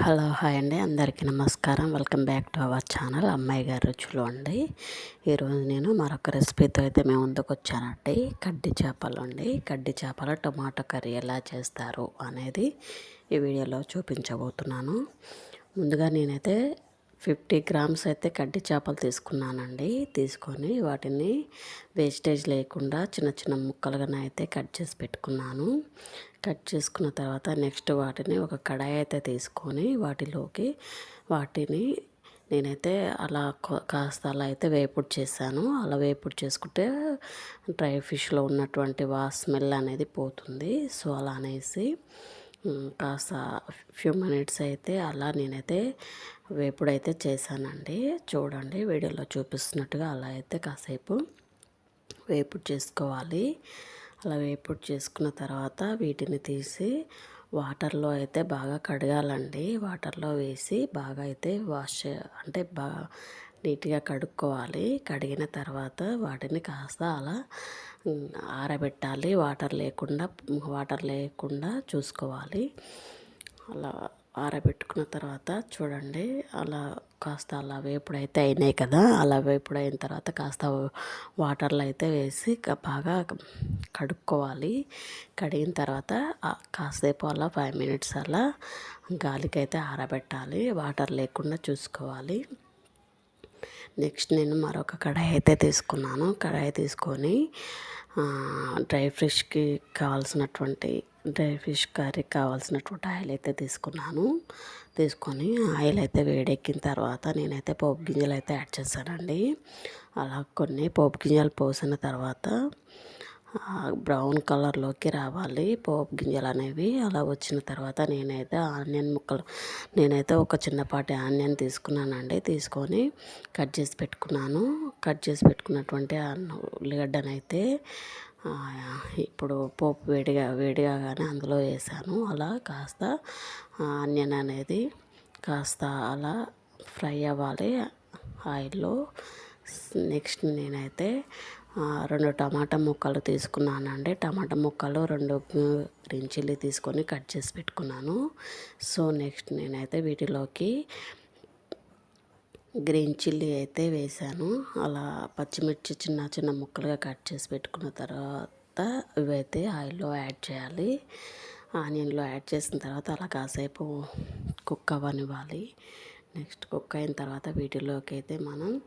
Hello hi అండి. అందరికీ నమస్కారం. Welcome back to our channel. అమ్మాయి గారి రుచులు అండి. ఈరోజు నేను మరొక రెసిపీతో అయితే మేము ముందుకు వచ్చానండి. కడ్డి చేపలు అండి. కడ్డి చేపల టొమాటో కర్రీ ఎలా చేస్తారు అనేది ఈ వీడియోలో చూపించబోతున్నాను. ముందుగా నేనైతే ఫిఫ్టీ గ్రామ్స్ అయితే కడ్డి చేపలు తీసుకున్నానండి. తీసుకొని వాటిని వేస్టేజ్ లేకుండా చిన్న చిన్న ముక్కలుగానే అయితే కట్ చేసి పెట్టుకున్నాను. కట్ చేసుకున్న తర్వాత నెక్స్ట్ వాటిని ఒక కడాయి అయితే తీసుకొని వాటిలోకి వాటిని నేనైతే అలా కాస్త అలా అయితే వేపుడు చేశాను. అలా వేపుడు చేసుకుంటే డ్రై ఫిష్లో ఉన్నటువంటి వా స్మెల్ అనేది పోతుంది. సో అలా అనేసి కాస్త ఫ్యూ మినిట్స్ అయితే అలా నేనైతే వేపుడైతే చేశానండి. చూడండి వీడియోలో చూపిస్తున్నట్టుగా అలా అయితే కాసేపు వేపుడు చేసుకోవాలి. అలా వేపుడు చేసుకున్న తర్వాత వీటిని తీసి వాటర్లో అయితే బాగా కడగాలండి. వాటర్లో వేసి బాగా అయితే వాష్ అంటే బాగా నీట్గా కడుక్కోవాలి. కడిగిన తర్వాత వాటిని కాస్త అలా ఆరబెట్టాలి. వాటర్ లేకుండా వాటర్ లేకుండా చూసుకోవాలి. అలా ఆరబెట్టుకున్న తర్వాత చూడండి అలా కాస్త అలా వేపుడైతే అయినాయి కదా అలా వేపుడు అయిన తర్వాత కాస్త వాటర్లో అయితే వేసి బాగా కడుక్కోవాలి. కడిగిన తర్వాత కాసేపు అలా ఫైవ్ మినిట్స్ అలా గాలికైతే ఆరబెట్టాలి వాటర్ లేకుండా చూసుకోవాలి. నెక్స్ట్ నేను మరొక కడాయి అయితే తీసుకున్నాను. కడాయి తీసుకొని డ్రై ఫ్రెష్కి కావాల్సినటువంటి డ్రై ఫిష్ కర్రీకి కావాల్సినటువంటి ఆయిల్ అయితే తీసుకున్నాను. తీసుకొని ఆయిల్ అయితే వేడెక్కిన తర్వాత నేనైతే పోపు గింజలు అయితే యాడ్ చేశానండి. అలా కొన్ని పోపు గింజలు పోసిన తర్వాత బ్రౌన్ కలర్లోకి రావాలి. పోపు గింజలు అనేవి అలా వచ్చిన తర్వాత నేనైతే ఆనియన్ ముక్కలు నేనైతే ఒక చిన్నపాటి ఆనియన్ తీసుకున్నానండి. తీసుకొని కట్ చేసి పెట్టుకున్నాను. కట్ చేసి పెట్టుకున్నటువంటి ఉల్లిగడ్డనైతే ఇప్పుడు పోపు వేడిగా వేడిగా కానీ అందులో వేసాను. అలా కాస్త ఆనియన్ అనేది కాస్త అలా ఫ్రై అవ్వాలి. ఆయిల్లో నెక్స్ట్ నేనైతే రెండు టమాటా ముక్కలు తీసుకున్నానండి. టమాటా ముక్కలు రెండు గ్రీన్ చిల్లీ తీసుకొని కట్ చేసి పెట్టుకున్నాను. సో నెక్స్ట్ నేనైతే వీటిలోకి గ్రీన్ చిల్లీ అయితే వేసాను. అలా పచ్చిమిర్చి చిన్న చిన్న ముక్కలుగా కట్ చేసి పెట్టుకున్న తర్వాత ఇవైతే ఆయిల్లో యాడ్ చేయాలి. ఆనియన్లో యాడ్ చేసిన తర్వాత అలా కాసేపు కుక్ అవ్వనివ్వాలి. నెక్స్ట్ కుక్ అయిన తర్వాత వీటిలోకి అయితే మనం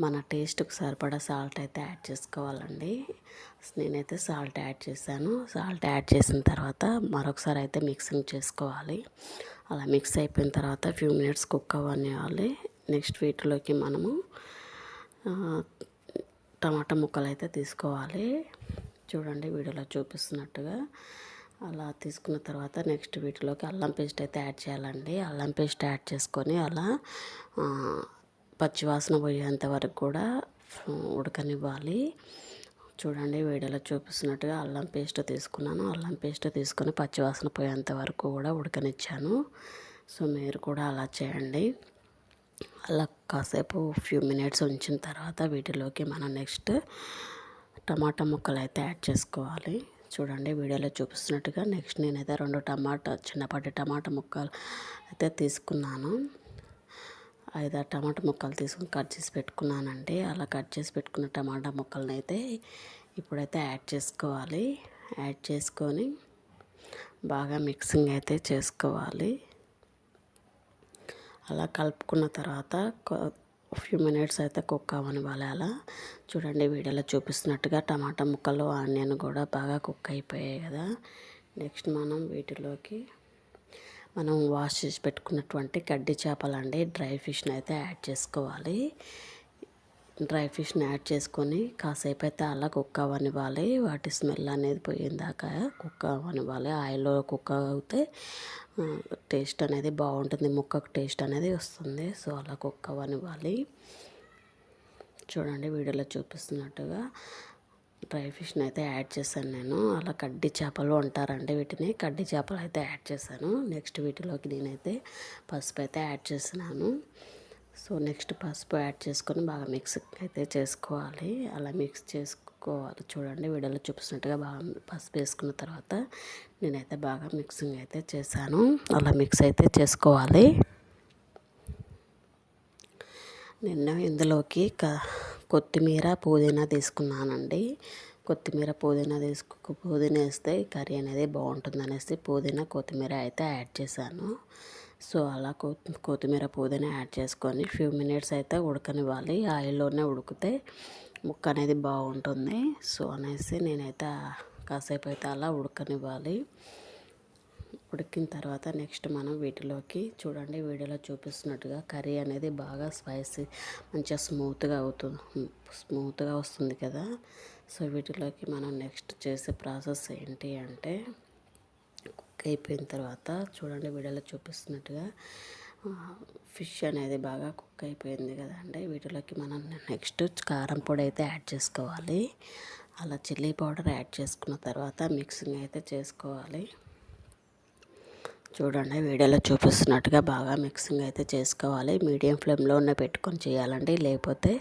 మన టేస్ట్కి సరిపడా సాల్ట్ అయితే యాడ్ చేసుకోవాలండి. నేనైతే సాల్ట్ యాడ్ చేశాను. సాల్ట్ యాడ్ చేసిన తర్వాత మరొకసారి అయితే మిక్సింగ్ చేసుకోవాలి. అలా మిక్స్ అయిపోయిన తర్వాత ఫ్యూ మినిట్స్ కుక్ అవ్వనివ్వాలి. నెక్స్ట్ వీటిలోకి మనము టమాటా ముక్కలు అయితే తీసుకోవాలి. చూడండి వీడియోలో చూపిస్తున్నట్టుగా అలా తీసుకున్న తర్వాత నెక్స్ట్ వీటిలోకి అల్లం పేస్ట్ అయితే యాడ్ చేయాలండి. అల్లం పేస్ట్ యాడ్ చేసుకొని అలా పచ్చివాసన పోయేంత వరకు కూడా ఉడకనివ్వాలి. చూడండి వీడియోలో చూపిస్తున్నట్టుగా అల్లం పేస్ట్ తీసుకున్నాను. అల్లం పేస్ట్ తీసుకొని పచ్చివాసన పోయేంత వరకు కూడా ఉడకనిచ్చాను. సో మీరు కూడా అలా చేయండి. అలా కాసేపు ఫ్యూ మినిట్స్ ఉంచిన తర్వాత వీటిలోకి మనం నెక్స్ట్ టమాటా ముక్కలు అయితే యాడ్ చేసుకోవాలి. చూడండి వీడియోలో చూపిస్తున్నట్టుగా నెక్స్ట్ నేనైతే రెండు టమాటా చిన్నపాటి టమాటా ముక్కలు అయితే తీసుకున్నాను. ఐదు టమాటా ముక్కలు తీసుకుని కట్ చేసి పెట్టుకున్నానండి. అలా కట్ చేసి పెట్టుకున్న టమాటా ముక్కలను అయితే ఇప్పుడైతే యాడ్ చేసుకోవాలి. యాడ్ చేసుకొని బాగా మిక్సింగ్ అయితే చేసుకోవాలి. అలా కలుపుకున్న తర్వాత ఫ్యూ మినిట్స్ అయితే కుక్ అవ్వనివ్వాలి అలా. చూడండి వీడియోలో చూపిస్తున్నట్టుగా టమాటా ముక్కలు ఆనియన్ కూడా బాగా కుక్ అయిపోయాయి కదా. నెక్స్ట్ మనం వీటిలోకి మనం వాష్ చేసి పెట్టుకున్నటువంటి గడ్డి చేపలండి డ్రై ఫిష్ని అయితే యాడ్ చేసుకోవాలి. డ్రై ఫిష్ని యాడ్ చేసుకొని కాసేపు అయితే అలా కుక్ అవ్వనివ్వాలి. వాటి స్మెల్ అనేది పోయిందాక కుక్ అవ్వనివ్వాలి. ఆయిల్లో కుక్ అవుతే టేస్ట్ అనేది బాగుంటుంది. ముక్కకు టేస్ట్ అనేది వస్తుంది. సో అలా కుక్ అవ్వనివ్వాలి. చూడండి వీడియోలో చూపిస్తున్నట్టుగా డ్రై ఫిష్ని అయితే యాడ్ చేశాను నేను. అలా కడ్డి చేపలు అంటారండి వీటిని. కడ్డి చేపలు అయితే యాడ్ చేశాను. నెక్స్ట్ వీటిలోకి నేనైతే పసుపు అయితే యాడ్ చేసినాను సో నెక్స్ట్ పసుపు యాడ్ చేసుకొని బాగా మిక్స్ అయితే చేసుకోవాలి. అలా మిక్స్ చేసుకోవాలి. చూడండి వీడియోలో చూపిస్తున్నట్టుగా బాగా పసుపు వేసుకున్న తర్వాత నేనైతే బాగా మిక్సింగ్ అయితే చేశాను. అలా మిక్స్ అయితే చేసుకోవాలి. నిన్న ఇందులోకి క కొత్తిమీర పుదీనా తీసుకున్నానండి. కొత్తిమీర పుదీనా తీసుకు పుదీనా వేస్తే కర్రీ అనేది బాగుంటుంది అనేసి పుదీనా కొత్తిమీర అయితే యాడ్ చేశాను. సో అలా కొత్తిమీర పుదీనా యాడ్ చేసుకొని ఫ్యూ మినిట్స్ అయితే ఉడకనివ్వాలి. ఆయిల్లోనే ఉడికితే ముక్క అనేది బాగుంటుంది. సో అనేసి నేనైతే కాసేపు అయితే అలా ఉడకనివ్వాలి. ఉడికిన తర్వాత నెక్స్ట్ మనం వీటిలోకి చూడండి వీడియోలో చూపిస్తున్నట్టుగా కర్రీ అనేది బాగా స్పైసీ మంచిగా స్మూత్గా అవుతుంది. స్మూత్గా వస్తుంది కదా. సో వీటిలోకి మనం నెక్స్ట్ చేసే ప్రాసెస్ ఏంటి అంటే కుక్ అయిపోయిన తర్వాత చూడండి వీడియోలో చూపిస్తున్నట్టుగా ఫిష్ అనేది బాగా కుక్ అయిపోయింది కదండి వీటిలోకి మనం నెక్స్ట్ కారం పొడి అయితే యాడ్ చేసుకోవాలి. అలా చిల్లీ పౌడర్ యాడ్ చేసుకున్న తర్వాత మిక్సింగ్ అయితే చేసుకోవాలి. చూడండి వీడియోలో చూపిస్తున్నట్టుగా బాగా మిక్సింగ్ అయితే చేసుకోవాలి. మీడియం ఫ్లేమ్లోనే పెట్టుకొని చేయాలండి. లేకపోతే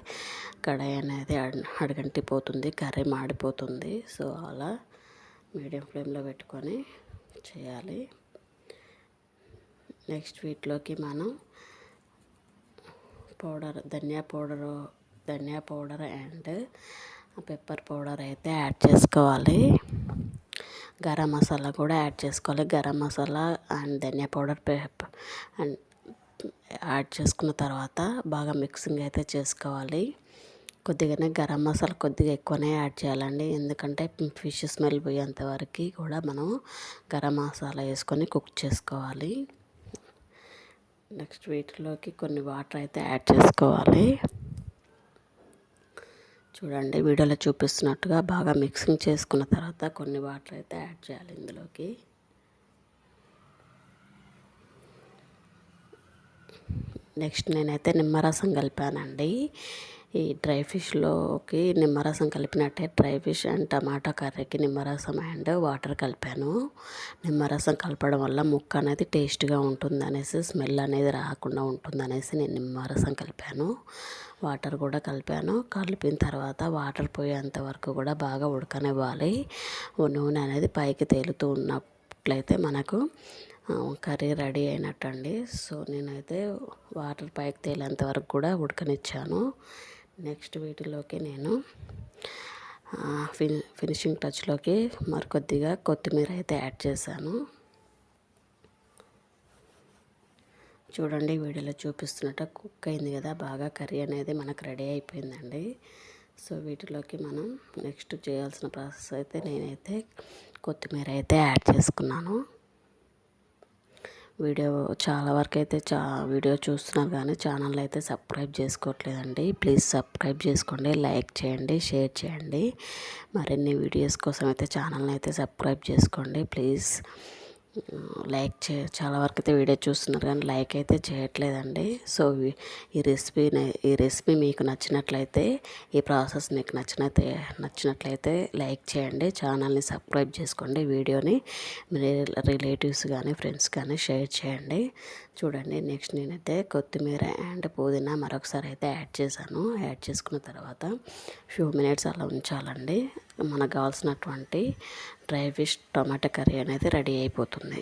కడాయి అనేది అడగంటిపోతుంది కర్రీ మాడిపోతుంది. సో అలా మీడియం ఫ్లేమ్లో పెట్టుకొని చేయాలి. నెక్స్ట్ వీటిలోకి మనం పౌడర్ ధనియా పౌడరు ధనియా పౌడర్ అండ్ పెప్పర్ పౌడర్ అయితే యాడ్ చేసుకోవాలి. గరం మసాలా కూడా యాడ్ చేసుకోవాలి. గరం మసాలా అండ్ ధనియా పౌడర్ అండ్ యాడ్ చేసుకున్న తర్వాత బాగా మిక్సింగ్ అయితే చేసుకోవాలి. కొద్దిగానే గరం మసాలా కొద్దిగా ఎక్కువనే యాడ్ చేయాలండి. ఎందుకంటే ఫిష్ స్మెల్ పోయేంత వరకు కూడా మనం గరం మసాలా వేసుకొని కుక్ చేసుకోవాలి. నెక్స్ట్ వీటిలోకి కొన్ని వాటర్ అయితే యాడ్ చేసుకోవాలి. చూడండి వీడియోలో చూపిస్తున్నట్టుగా బాగా మిక్సింగ్ చేసుకున్న తర్వాత కొన్ని వాటర్ అయితే యాడ్ చేయాలి ఇందులోకి. నెక్స్ట్ నేనైతే నిమ్మరసం కలిపానండి. ఈ డ్రై ఫిష్లోకి నిమ్మరసం కలిపినట్టే డ్రై ఫిష్ అండ్ టమాటా కర్రీకి నిమ్మరసం అండ్ వాటర్ కలిపాను. నిమ్మరసం కలపడం వల్ల ముక్క అనేది టేస్ట్గా ఉంటుంది అనేసి స్మెల్ అనేది రాకుండా ఉంటుంది అనేసి నేను నిమ్మరసం కలిపాను. వాటర్ కూడా కలిపాను. కలిపిన తర్వాత వాటర్ పోయేంత వరకు కూడా బాగా ఉడకనివ్వాలి. నూనె అనేది పైకి తేలుతూ ఉన్నట్లయితే మనకు కర్రీ రెడీ అయినట్టండి. సో నేనైతే వాటర్ పైకి తేలేంత వరకు కూడా ఉడకనిచ్చాను. నెక్స్ట్ వీటిలోకి నేను ఫిని ఫినిషింగ్ టచ్లోకి మరికొద్దిగా కొత్తిమీర అయితే యాడ్ చేశాను. చూడండి వీడియోలో చూపిస్తున్నట్టు కుక్ అయింది కదా బాగా కర్రీ అనేది మనకు రెడీ అయిపోయిందండి. సో వీటిలోకి మనం నెక్స్ట్ చేయాల్సిన ప్రాసెస్ అయితే నేనైతే కొత్తిమీర అయితే యాడ్ చేసుకున్నాను. వీడియో చాలా వరకు అయితే చా వీడియో చూస్తున్నారు కానీ ఛానల్ అయితే సబ్స్క్రైబ్ చేసుకోవట్లేదండి. ప్లీజ్ సబ్స్క్రైబ్ చేసుకోండి లైక్ చేయండి షేర్ చేయండి. మరిన్ని వీడియోస్ కోసం అయితే ఛానల్ని అయితే సబ్స్క్రైబ్ చేసుకోండి. ప్లీజ్. లైక్ చే చాలా వరకు అయితే వీడియో చూస్తున్నారు కానీ లైక్ అయితే చేయట్లేదండి. సో ఈ రెసిపీ ఈ రెసిపీ మీకు నచ్చినట్లయితే ఈ ప్రాసెస్ మీకు నచ్చినైతే నచ్చినట్లయితే లైక్ చేయండి ఛానల్ని సబ్స్క్రైబ్ చేసుకోండి వీడియోని మీ రిలేటివ్స్ కానీ ఫ్రెండ్స్ కానీ షేర్ చేయండి. చూడండి నెక్స్ట్ నేనైతే కొత్తిమీర అండ్ పుదీనా మరొకసారి అయితే యాడ్ చేశాను. యాడ్ చేసుకున్న తర్వాత ఫ్యూ మినిట్స్ అలా ఉంచాలండి. మనకు కావాల్సినటువంటి డ్రై ఫిష్ టమాటా కర్రీ అనేది రెడీ అయిపోతుంది.